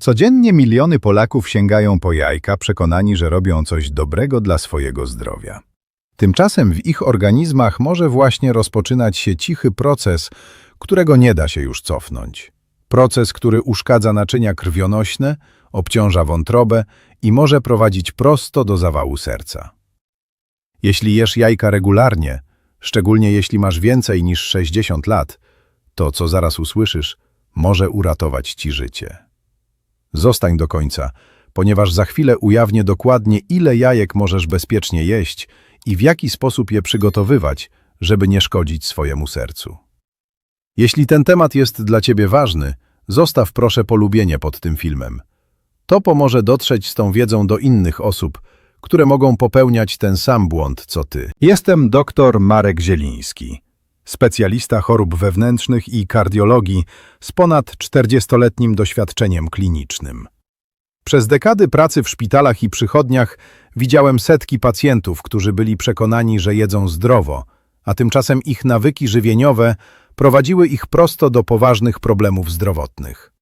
Codziennie miliony Polaków sięgają po jajka, przekonani, że robią coś dobrego dla swojego zdrowia. Tymczasem w ich organizmach może właśnie rozpoczynać się cichy proces, którego nie da się już cofnąć. Proces, który uszkadza naczynia krwionośne, obciąża wątrobę i może prowadzić prosto do zawału serca. Jeśli jesz jajka regularnie, szczególnie jeśli masz więcej niż 60 lat, to, co zaraz usłyszysz, może uratować ci życie. Zostań do końca, ponieważ za chwilę ujawnię dokładnie, ile jajek możesz bezpiecznie jeść i w jaki sposób je przygotowywać, żeby nie szkodzić swojemu sercu. Jeśli ten temat jest dla Ciebie ważny, zostaw proszę polubienie pod tym filmem. To pomoże dotrzeć z tą wiedzą do innych osób, które mogą popełniać ten sam błąd co Ty. Jestem dr Marek Zieliński, specjalista chorób wewnętrznych i kardiologii z ponad 40-letnim doświadczeniem klinicznym. Przez dekady pracy w szpitalach i przychodniach widziałem setki pacjentów, którzy byli przekonani, że jedzą zdrowo, a tymczasem ich nawyki żywieniowe prowadziły ich prosto do poważnych problemów zdrowotnych.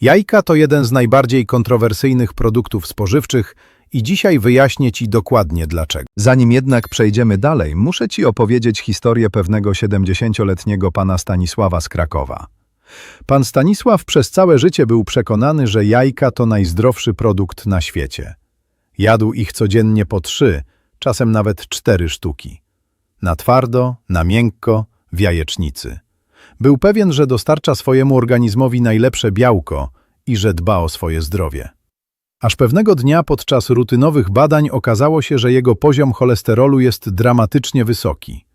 Jajka to jeden z najbardziej kontrowersyjnych produktów spożywczych i dzisiaj wyjaśnię Ci dokładnie dlaczego. Zanim jednak przejdziemy dalej, muszę Ci opowiedzieć historię pewnego 70-letniego pana Stanisława z Krakowa. Pan Stanisław przez całe życie był przekonany, że jajka to najzdrowszy produkt na świecie. Jadł ich codziennie po trzy, czasem nawet cztery sztuki. Na twardo, na miękko, w jajecznicy. Był pewien, że dostarcza swojemu organizmowi najlepsze białko i że dba o swoje zdrowie. Aż pewnego dnia podczas rutynowych badań okazało się, że jego poziom cholesterolu jest dramatycznie wysoki.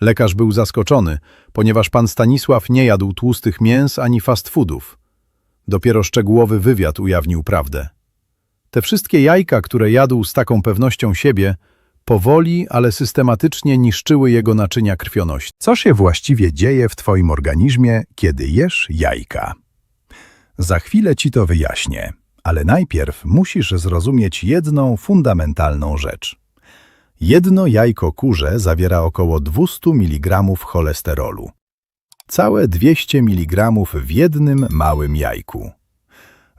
Lekarz był zaskoczony, ponieważ pan Stanisław nie jadł tłustych mięs ani fast foodów. Dopiero szczegółowy wywiad ujawnił prawdę. Te wszystkie jajka, które jadł z taką pewnością siebie, powoli, ale systematycznie niszczyły jego naczynia krwionośne. Co się właściwie dzieje w twoim organizmie, kiedy jesz jajka? Za chwilę ci to wyjaśnię, ale najpierw musisz zrozumieć jedną fundamentalną rzecz. Jedno jajko kurze zawiera około 200 mg cholesterolu. Całe 200 mg w jednym małym jajku.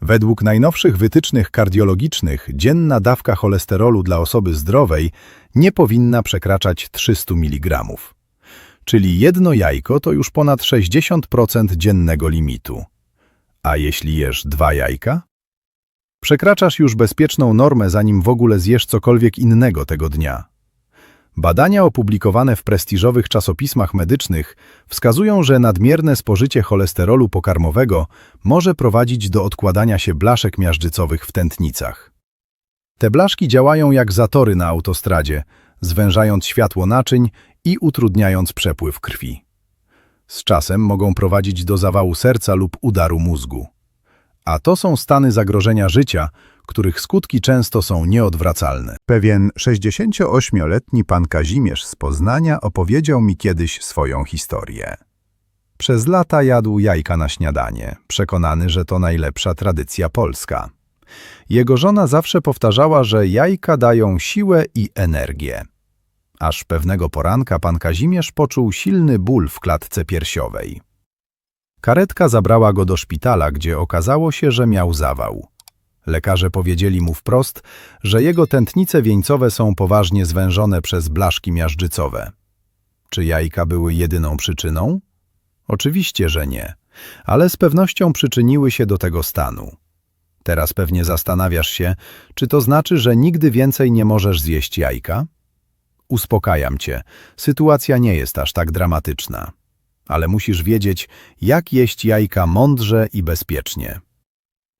Według najnowszych wytycznych kardiologicznych dzienna dawka cholesterolu dla osoby zdrowej nie powinna przekraczać 300 mg. Czyli jedno jajko to już ponad 60% dziennego limitu. A jeśli jesz dwa jajka? Przekraczasz już bezpieczną normę, zanim w ogóle zjesz cokolwiek innego tego dnia. Badania opublikowane w prestiżowych czasopismach medycznych wskazują, że nadmierne spożycie cholesterolu pokarmowego może prowadzić do odkładania się blaszek miażdżycowych w tętnicach. Te blaszki działają jak zatory na autostradzie, zwężając światło naczyń i utrudniając przepływ krwi. Z czasem mogą prowadzić do zawału serca lub udaru mózgu. A to są stany zagrożenia życia, których skutki często są nieodwracalne. Pewien 68-letni pan Kazimierz z Poznania opowiedział mi kiedyś swoją historię. Przez lata jadł jajka na śniadanie, przekonany, że to najlepsza tradycja polska. Jego żona zawsze powtarzała, że jajka dają siłę i energię. Aż pewnego poranka pan Kazimierz poczuł silny ból w klatce piersiowej. Karetka zabrała go do szpitala, gdzie okazało się, że miał zawał. Lekarze powiedzieli mu wprost, że jego tętnice wieńcowe są poważnie zwężone przez blaszki miażdżycowe. Czy jajka były jedyną przyczyną? Oczywiście, że nie, ale z pewnością przyczyniły się do tego stanu. Teraz pewnie zastanawiasz się, czy to znaczy, że nigdy więcej nie możesz zjeść jajka? Uspokajam cię, sytuacja nie jest aż tak dramatyczna. Ale musisz wiedzieć, jak jeść jajka mądrze i bezpiecznie.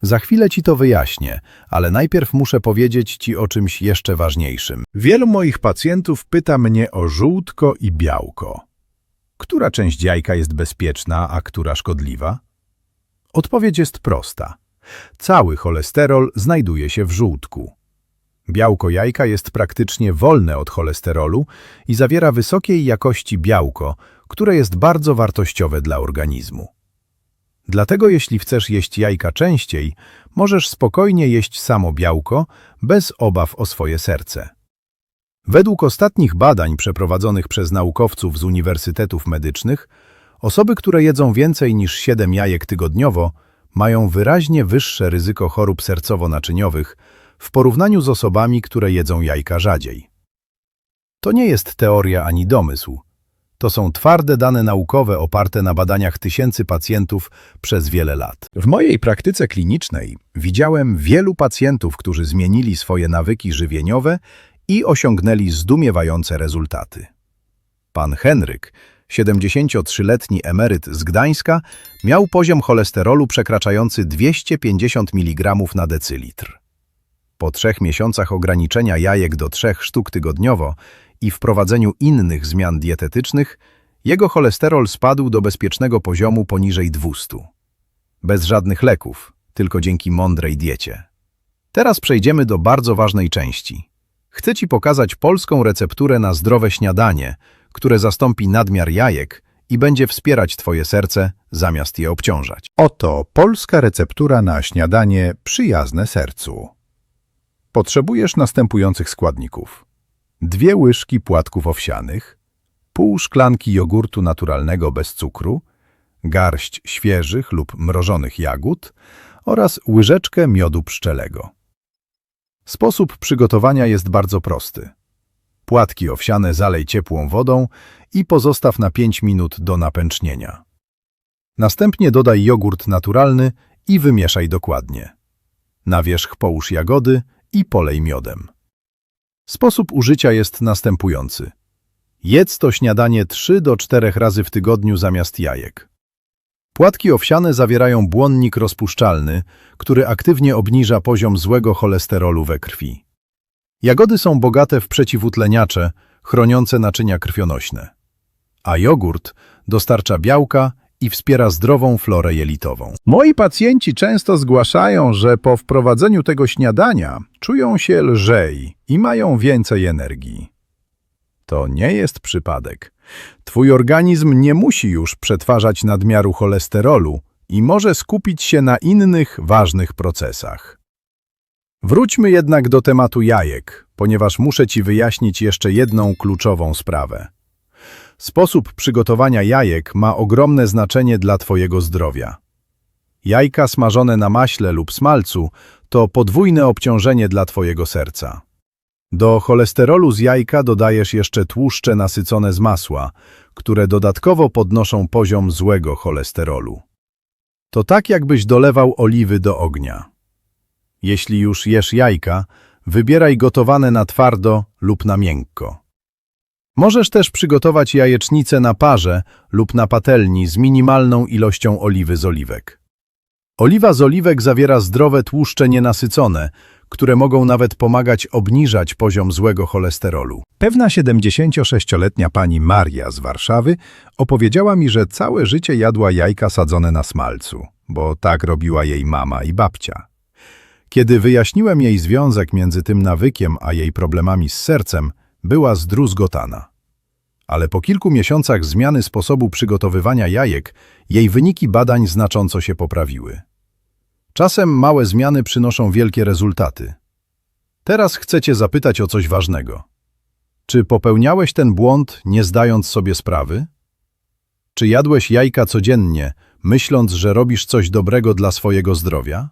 Za chwilę ci to wyjaśnię, ale najpierw muszę powiedzieć ci o czymś jeszcze ważniejszym. Wielu moich pacjentów pyta mnie o żółtko i białko. Która część jajka jest bezpieczna, a która szkodliwa? Odpowiedź jest prosta. Cały cholesterol znajduje się w żółtku. Białko jajka jest praktycznie wolne od cholesterolu i zawiera wysokiej jakości białko, które jest bardzo wartościowe dla organizmu. Dlatego jeśli chcesz jeść jajka częściej, możesz spokojnie jeść samo białko, bez obaw o swoje serce. Według ostatnich badań przeprowadzonych przez naukowców z uniwersytetów medycznych, osoby, które jedzą więcej niż 7 jajek tygodniowo, mają wyraźnie wyższe ryzyko chorób sercowo-naczyniowych w porównaniu z osobami, które jedzą jajka rzadziej. To nie jest teoria ani domysł. To są twarde dane naukowe oparte na badaniach tysięcy pacjentów przez wiele lat. W mojej praktyce klinicznej widziałem wielu pacjentów, którzy zmienili swoje nawyki żywieniowe i osiągnęli zdumiewające rezultaty. Pan Henryk, 73-letni emeryt z Gdańska, miał poziom cholesterolu przekraczający 250 mg na decylitr. Po trzech miesiącach ograniczenia jajek do trzech sztuk tygodniowo i wprowadzeniu innych zmian dietetycznych, jego cholesterol spadł do bezpiecznego poziomu poniżej 200. Bez żadnych leków, tylko dzięki mądrej diecie. Teraz przejdziemy do bardzo ważnej części. Chcę Ci pokazać polską recepturę na zdrowe śniadanie, które zastąpi nadmiar jajek i będzie wspierać Twoje serce zamiast je obciążać. Oto polska receptura na śniadanie przyjazne sercu. Potrzebujesz następujących składników. Dwie łyżki płatków owsianych, pół szklanki jogurtu naturalnego bez cukru, garść świeżych lub mrożonych jagód oraz łyżeczkę miodu pszczelego. Sposób przygotowania jest bardzo prosty. Płatki owsiane zalej ciepłą wodą i pozostaw na 5 minut do napęcznienia. Następnie dodaj jogurt naturalny i wymieszaj dokładnie. Na wierzch połóż jagody i polej miodem. Sposób użycia jest następujący. Jedz to śniadanie 3 do 4 razy w tygodniu zamiast jajek. Płatki owsiane zawierają błonnik rozpuszczalny, który aktywnie obniża poziom złego cholesterolu we krwi. Jagody są bogate w przeciwutleniacze, chroniące naczynia krwionośne. A jogurt dostarcza białka i wspiera zdrową florę jelitową. Moi pacjenci często zgłaszają, że po wprowadzeniu tego śniadania czują się lżej i mają więcej energii. To nie jest przypadek. Twój organizm nie musi już przetwarzać nadmiaru cholesterolu i może skupić się na innych ważnych procesach. Wróćmy jednak do tematu jajek, ponieważ muszę Ci wyjaśnić jeszcze jedną kluczową sprawę. Sposób przygotowania jajek ma ogromne znaczenie dla Twojego zdrowia. Jajka smażone na maśle lub smalcu to podwójne obciążenie dla Twojego serca. Do cholesterolu z jajka dodajesz jeszcze tłuszcze nasycone z masła, które dodatkowo podnoszą poziom złego cholesterolu. To tak jakbyś dolewał oliwy do ognia. Jeśli już jesz jajka, wybieraj gotowane na twardo lub na miękko. Możesz też przygotować jajecznicę na parze lub na patelni z minimalną ilością oliwy z oliwek. Oliwa z oliwek zawiera zdrowe tłuszcze nienasycone, które mogą nawet pomagać obniżać poziom złego cholesterolu. Pewna 76-letnia pani Maria z Warszawy opowiedziała mi, że całe życie jadła jajka sadzone na smalcu, bo tak robiła jej mama i babcia. Kiedy wyjaśniłem jej związek między tym nawykiem a jej problemami z sercem, była zdruzgotana. Ale po kilku miesiącach zmiany sposobu przygotowywania jajek, jej wyniki badań znacząco się poprawiły. Czasem małe zmiany przynoszą wielkie rezultaty. Teraz chcę Cię zapytać o coś ważnego. Czy popełniałeś ten błąd, nie zdając sobie sprawy? Czy jadłeś jajka codziennie, myśląc, że robisz coś dobrego dla swojego zdrowia?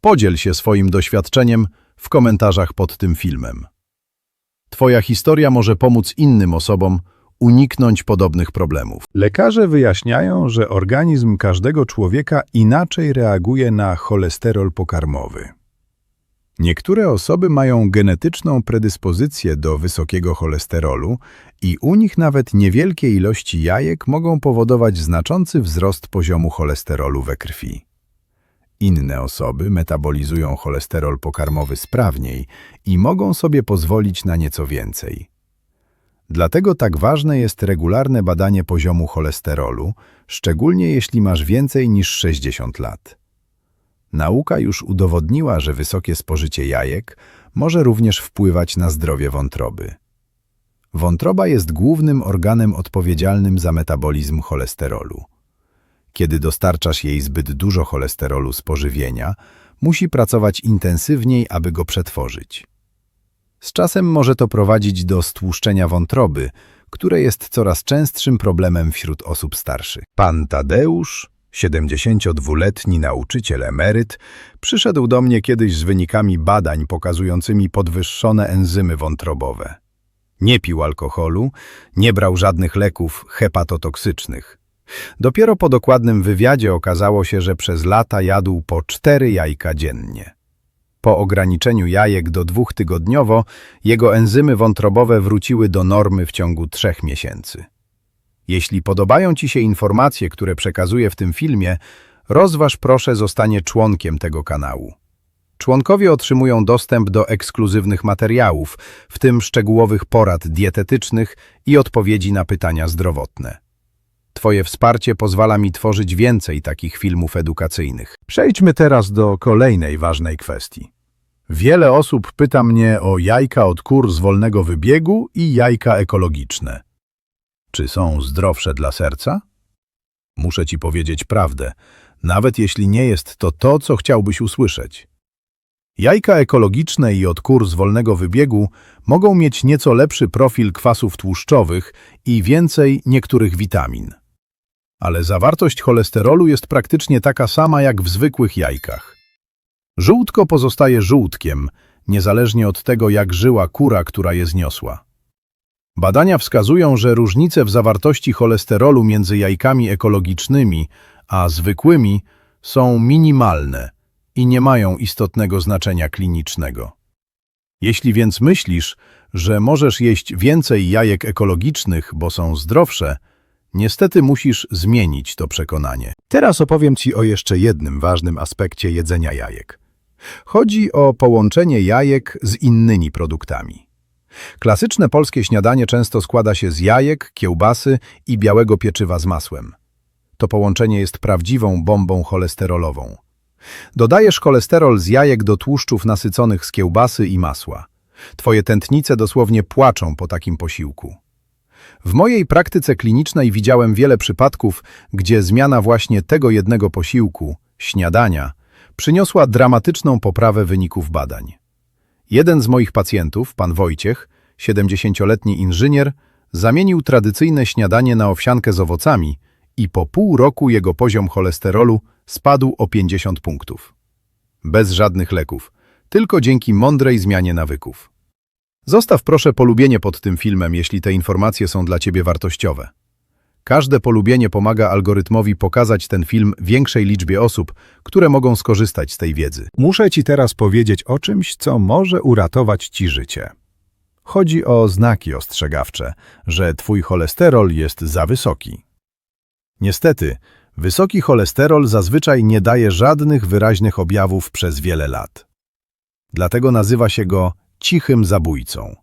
Podziel się swoim doświadczeniem w komentarzach pod tym filmem. Twoja historia może pomóc innym osobom uniknąć podobnych problemów. Lekarze wyjaśniają, że organizm każdego człowieka inaczej reaguje na cholesterol pokarmowy. Niektóre osoby mają genetyczną predyspozycję do wysokiego cholesterolu i u nich nawet niewielkie ilości jajek mogą powodować znaczący wzrost poziomu cholesterolu we krwi. Inne osoby metabolizują cholesterol pokarmowy sprawniej i mogą sobie pozwolić na nieco więcej. Dlatego tak ważne jest regularne badanie poziomu cholesterolu, szczególnie jeśli masz więcej niż 60 lat. Nauka już udowodniła, że wysokie spożycie jajek może również wpływać na zdrowie wątroby. Wątroba jest głównym organem odpowiedzialnym za metabolizm cholesterolu. Kiedy dostarczasz jej zbyt dużo cholesterolu z pożywienia, musi pracować intensywniej, aby go przetworzyć. Z czasem może to prowadzić do stłuszczenia wątroby, które jest coraz częstszym problemem wśród osób starszych. Pan Tadeusz, 72-letni nauczyciel emeryt przyszedł do mnie kiedyś z wynikami badań pokazującymi podwyższone enzymy wątrobowe. Nie pił alkoholu, nie brał żadnych leków hepatotoksycznych. Dopiero po dokładnym wywiadzie okazało się, że przez lata jadł po cztery jajka dziennie. Po ograniczeniu jajek do dwóch tygodniowo, jego enzymy wątrobowe wróciły do normy w ciągu trzech miesięcy. Jeśli podobają Ci się informacje, które przekazuję w tym filmie, rozważ proszę zostanie członkiem tego kanału. Członkowie otrzymują dostęp do ekskluzywnych materiałów, w tym szczegółowych porad dietetycznych i odpowiedzi na pytania zdrowotne. Twoje wsparcie pozwala mi tworzyć więcej takich filmów edukacyjnych. Przejdźmy teraz do kolejnej ważnej kwestii. Wiele osób pyta mnie o jajka od kur z wolnego wybiegu i jajka ekologiczne. Czy są zdrowsze dla serca? Muszę ci powiedzieć prawdę, nawet jeśli nie jest to to, co chciałbyś usłyszeć. Jajka ekologiczne i od kur z wolnego wybiegu mogą mieć nieco lepszy profil kwasów tłuszczowych i więcej niektórych witamin. Ale zawartość cholesterolu jest praktycznie taka sama jak w zwykłych jajkach. Żółtko pozostaje żółtkiem, niezależnie od tego, jak żyła kura, która je zniosła. Badania wskazują, że różnice w zawartości cholesterolu między jajkami ekologicznymi a zwykłymi są minimalne i nie mają istotnego znaczenia klinicznego. Jeśli więc myślisz, że możesz jeść więcej jajek ekologicznych, bo są zdrowsze, niestety musisz zmienić to przekonanie. Teraz opowiem Ci o jeszcze jednym ważnym aspekcie jedzenia jajek. Chodzi o połączenie jajek z innymi produktami. Klasyczne polskie śniadanie często składa się z jajek, kiełbasy i białego pieczywa z masłem. To połączenie jest prawdziwą bombą cholesterolową. Dodajesz cholesterol z jajek do tłuszczów nasyconych z kiełbasy i masła. Twoje tętnice dosłownie płaczą po takim posiłku. W mojej praktyce klinicznej widziałem wiele przypadków, gdzie zmiana właśnie tego jednego posiłku, śniadania, przyniosła dramatyczną poprawę wyników badań. Jeden z moich pacjentów, pan Wojciech, 70-letni inżynier, zamienił tradycyjne śniadanie na owsiankę z owocami i po pół roku jego poziom cholesterolu spadł o 50 punktów. Bez żadnych leków, tylko dzięki mądrej zmianie nawyków. Zostaw proszę polubienie pod tym filmem, jeśli te informacje są dla Ciebie wartościowe. Każde polubienie pomaga algorytmowi pokazać ten film większej liczbie osób, które mogą skorzystać z tej wiedzy. Muszę Ci teraz powiedzieć o czymś, co może uratować Ci życie. Chodzi o znaki ostrzegawcze, że Twój cholesterol jest za wysoki. Niestety, wysoki cholesterol zazwyczaj nie daje żadnych wyraźnych objawów przez wiele lat. Dlatego nazywa się go cichym zabójcą.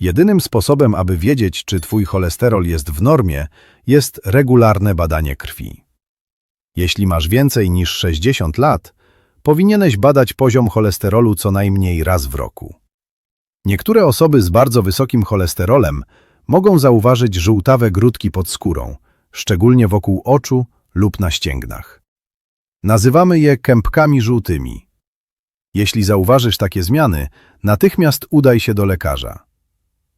Jedynym sposobem, aby wiedzieć, czy twój cholesterol jest w normie, jest regularne badanie krwi. Jeśli masz więcej niż 60 lat, powinieneś badać poziom cholesterolu co najmniej raz w roku. Niektóre osoby z bardzo wysokim cholesterolem mogą zauważyć żółtawe grudki pod skórą, szczególnie wokół oczu lub na ścięgnach. Nazywamy je kępkami żółtymi. Jeśli zauważysz takie zmiany, natychmiast udaj się do lekarza.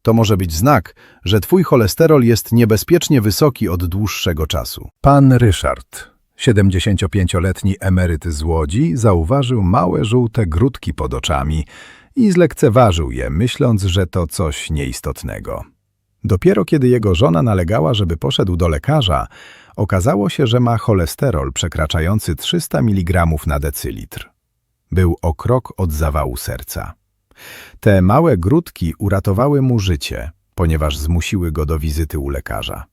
To może być znak, że twój cholesterol jest niebezpiecznie wysoki od dłuższego czasu. Pan Ryszard, 75-letni emeryt z Łodzi, zauważył małe żółte grudki pod oczami i zlekceważył je, myśląc, że to coś nieistotnego. Dopiero kiedy jego żona nalegała, żeby poszedł do lekarza, okazało się, że ma cholesterol przekraczający 300 mg na decylitr. Był o krok od zawału serca. Te małe grudki uratowały mu życie, ponieważ zmusiły go do wizyty u lekarza.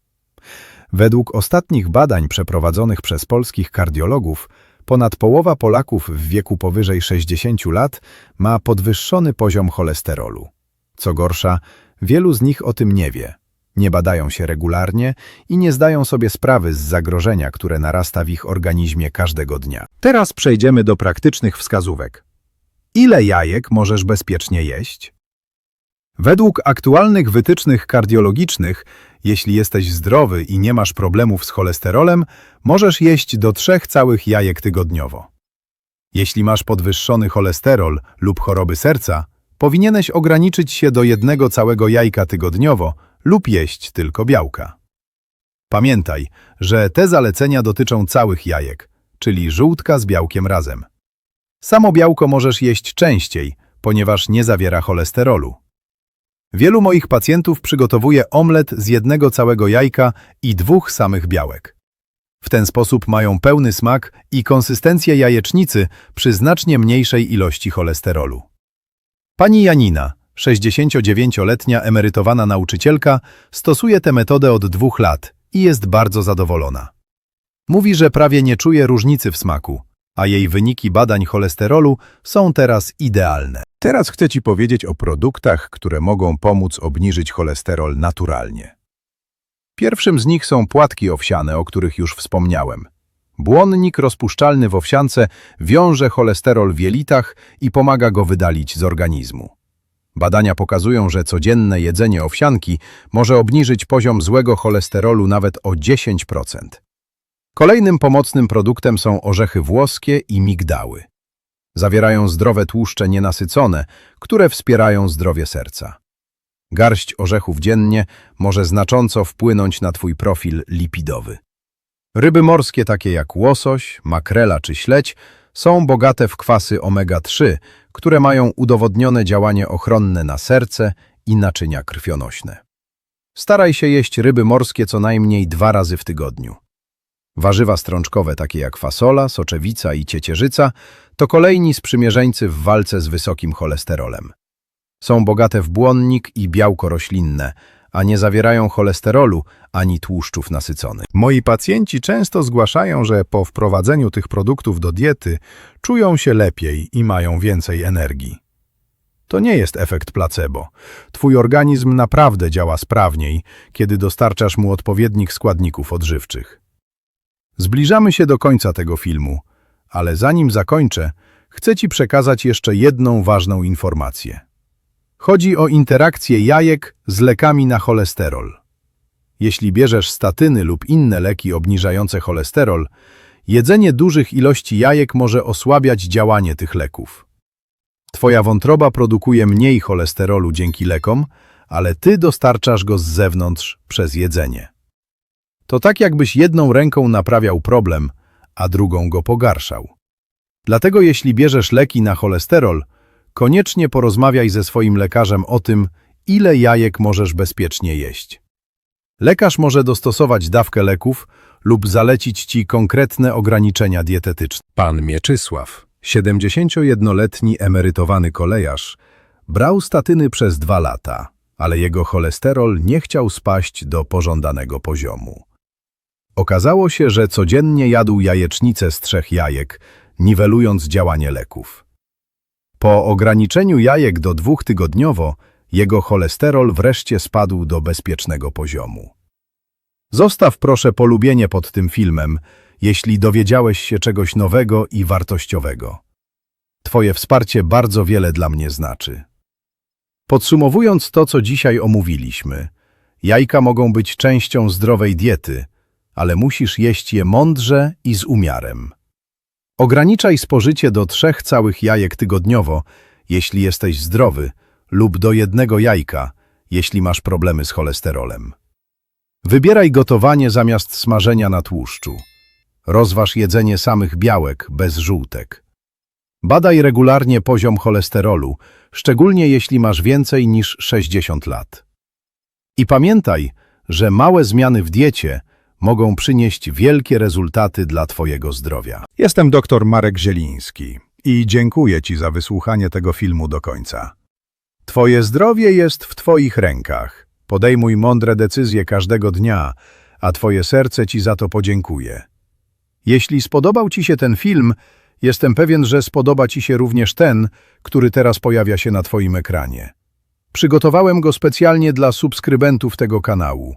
Według ostatnich badań przeprowadzonych przez polskich kardiologów, ponad połowa Polaków w wieku powyżej 60 lat ma podwyższony poziom cholesterolu. Co gorsza, wielu z nich o tym nie wie. Nie badają się regularnie i nie zdają sobie sprawy z zagrożenia, które narasta w ich organizmie każdego dnia. Teraz przejdziemy do praktycznych wskazówek. Ile jajek możesz bezpiecznie jeść? Według aktualnych wytycznych kardiologicznych, jeśli jesteś zdrowy i nie masz problemów z cholesterolem, możesz jeść do trzech całych jajek tygodniowo. Jeśli masz podwyższony cholesterol lub choroby serca, powinieneś ograniczyć się do jednego całego jajka tygodniowo lub jeść tylko białka. Pamiętaj, że te zalecenia dotyczą całych jajek, czyli żółtka z białkiem razem. Samo białko możesz jeść częściej, ponieważ nie zawiera cholesterolu. Wielu moich pacjentów przygotowuje omlet z jednego całego jajka i dwóch samych białek. W ten sposób mają pełny smak i konsystencję jajecznicy przy znacznie mniejszej ilości cholesterolu. Pani Janina, 69-letnia emerytowana nauczycielka, stosuje tę metodę od dwóch lat i jest bardzo zadowolona. Mówi, że prawie nie czuje różnicy w smaku, a jej wyniki badań cholesterolu są teraz idealne. Teraz chcę Ci powiedzieć o produktach, które mogą pomóc obniżyć cholesterol naturalnie. Pierwszym z nich są płatki owsiane, o których już wspomniałem. Błonnik rozpuszczalny w owsiance wiąże cholesterol w jelitach i pomaga go wydalić z organizmu. Badania pokazują, że codzienne jedzenie owsianki może obniżyć poziom złego cholesterolu nawet o 10%. Kolejnym pomocnym produktem są orzechy włoskie i migdały. Zawierają zdrowe tłuszcze nienasycone, które wspierają zdrowie serca. Garść orzechów dziennie może znacząco wpłynąć na Twój profil lipidowy. Ryby morskie takie jak łosoś, makrela czy śledź są bogate w kwasy omega-3, które mają udowodnione działanie ochronne na serce i naczynia krwionośne. Staraj się jeść ryby morskie co najmniej dwa razy w tygodniu. Warzywa strączkowe takie jak fasola, soczewica i ciecierzyca to kolejni sprzymierzeńcy w walce z wysokim cholesterolem. Są bogate w błonnik i białko roślinne, a nie zawierają cholesterolu ani tłuszczów nasyconych. Moi pacjenci często zgłaszają, że po wprowadzeniu tych produktów do diety czują się lepiej i mają więcej energii. To nie jest efekt placebo. Twój organizm naprawdę działa sprawniej, kiedy dostarczasz mu odpowiednich składników odżywczych. Zbliżamy się do końca tego filmu, ale zanim zakończę, chcę Ci przekazać jeszcze jedną ważną informację. Chodzi o interakcję jajek z lekami na cholesterol. Jeśli bierzesz statyny lub inne leki obniżające cholesterol, jedzenie dużych ilości jajek może osłabiać działanie tych leków. Twoja wątroba produkuje mniej cholesterolu dzięki lekom, ale ty dostarczasz go z zewnątrz przez jedzenie. To tak jakbyś jedną ręką naprawiał problem, a drugą go pogarszał. Dlatego jeśli bierzesz leki na cholesterol, koniecznie porozmawiaj ze swoim lekarzem o tym, ile jajek możesz bezpiecznie jeść. Lekarz może dostosować dawkę leków lub zalecić Ci konkretne ograniczenia dietetyczne. Pan Mieczysław, 71-letni emerytowany kolejarz, brał statyny przez dwa lata, ale jego cholesterol nie chciał spaść do pożądanego poziomu. Okazało się, że codziennie jadł jajecznicę z trzech jajek, niwelując działanie leków. Po ograniczeniu jajek do dwóch tygodniowo, jego cholesterol wreszcie spadł do bezpiecznego poziomu. Zostaw proszę polubienie pod tym filmem, jeśli dowiedziałeś się czegoś nowego i wartościowego. Twoje wsparcie bardzo wiele dla mnie znaczy. Podsumowując to, co dzisiaj omówiliśmy, jajka mogą być częścią zdrowej diety, ale musisz jeść je mądrze i z umiarem. Ograniczaj spożycie do trzech całych jajek tygodniowo, jeśli jesteś zdrowy, lub do jednego jajka, jeśli masz problemy z cholesterolem. Wybieraj gotowanie zamiast smażenia na tłuszczu. Rozważ jedzenie samych białek, bez żółtek. Badaj regularnie poziom cholesterolu, szczególnie jeśli masz więcej niż 60 lat. I pamiętaj, że małe zmiany w diecie mogą przynieść wielkie rezultaty dla Twojego zdrowia. Jestem dr Marek Zieliński i dziękuję Ci za wysłuchanie tego filmu do końca. Twoje zdrowie jest w Twoich rękach. Podejmuj mądre decyzje każdego dnia, a Twoje serce Ci za to podziękuje. Jeśli spodobał Ci się ten film, jestem pewien, że spodoba Ci się również ten, który teraz pojawia się na Twoim ekranie. Przygotowałem go specjalnie dla subskrybentów tego kanału.